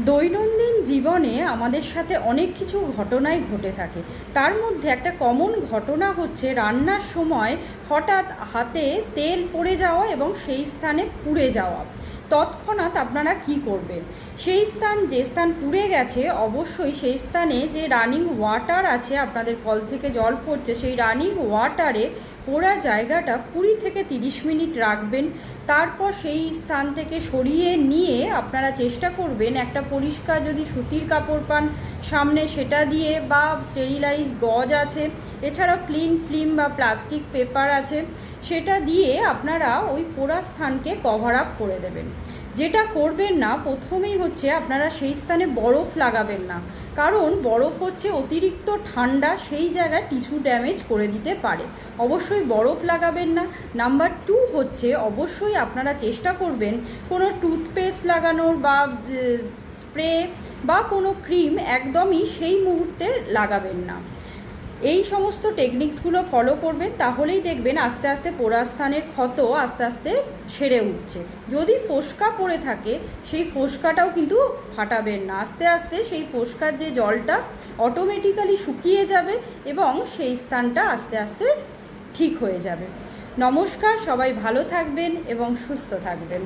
দৈনন্দিন জীবনে আমাদের সাথে অনেক কিছু ঘটনাই ঘটে থাকে। তার মধ্যে একটা কমন ঘটনা হচ্ছে রান্নার সময় হঠাৎ হাতে তেল পড়ে যাওয়া এবং সেই স্থানে পুড়ে যাওয়া। তৎক্ষণাৎ আপনারা কি করবেন? সেই স্থান যে স্থান পুড়ে গেছে, অবশ্যই সেই স্থানে যে রানিং ওয়াটার আছে, আপনাদের কল থেকে জল পড়ছে, সেই রানিং ওয়াটারে পোড়া জায়গাটা কুড়ি থেকে তিরিশ মিনিট রাখবেন। তারপর সেই স্থান থেকে সরিয়ে নিয়ে আপনারা চেষ্টা করবেন একটা পরিষ্কার যদি সুতির কাপড় পান সামনে সেটা দিয়ে বা স্টেরিলাইজ গজ আছে, এছাড়াও ক্লিন ফিল্ম বা প্লাস্টিক পেপার আছে, সেটা দিয়ে আপনারা ওই পোড়া স্থানকে কভার আপ করে দেবেন। যেটা করবেন না, প্রথমেই হচ্ছে আপনারা সেই স্থানে বরফ লাগাবেন না। কারণ বরফ হচ্ছে অতিরিক্ত ঠান্ডা, সেই জায়গায় টিস্যু ড্যামেজ করে দিতে পারে। অবশ্যই বরফ লাগাবেন না। নাম্বার টু হচ্ছে অবশ্যই আপনারা চেষ্টা করবেন কোনো টুথপেস্ট লাগানোর বা স্প্রে বা কোনো ক্রিম একদমই সেই মুহূর্তে লাগাবেন না। এই সমস্ত টেকনিক্সগুলো ফলো করবেন, তাহলেই দেখবেন আস্তে আস্তে পোড়াস্থানের ক্ষত আস্তে আস্তে সেরে উঠছে। যদি ফোসকা পড়ে থাকে, সেই ফোসকাটাও কিন্তু ফাটাবেন না। আস্তে আস্তে সেই ফোসকার যে জলটা অটোমেটিক্যালি শুকিয়ে যাবে এবং সেই স্থানটা আস্তে আস্তে ঠিক হয়ে যাবে। নমস্কার, সবাই ভালো থাকবেন এবং সুস্থ থাকবেন।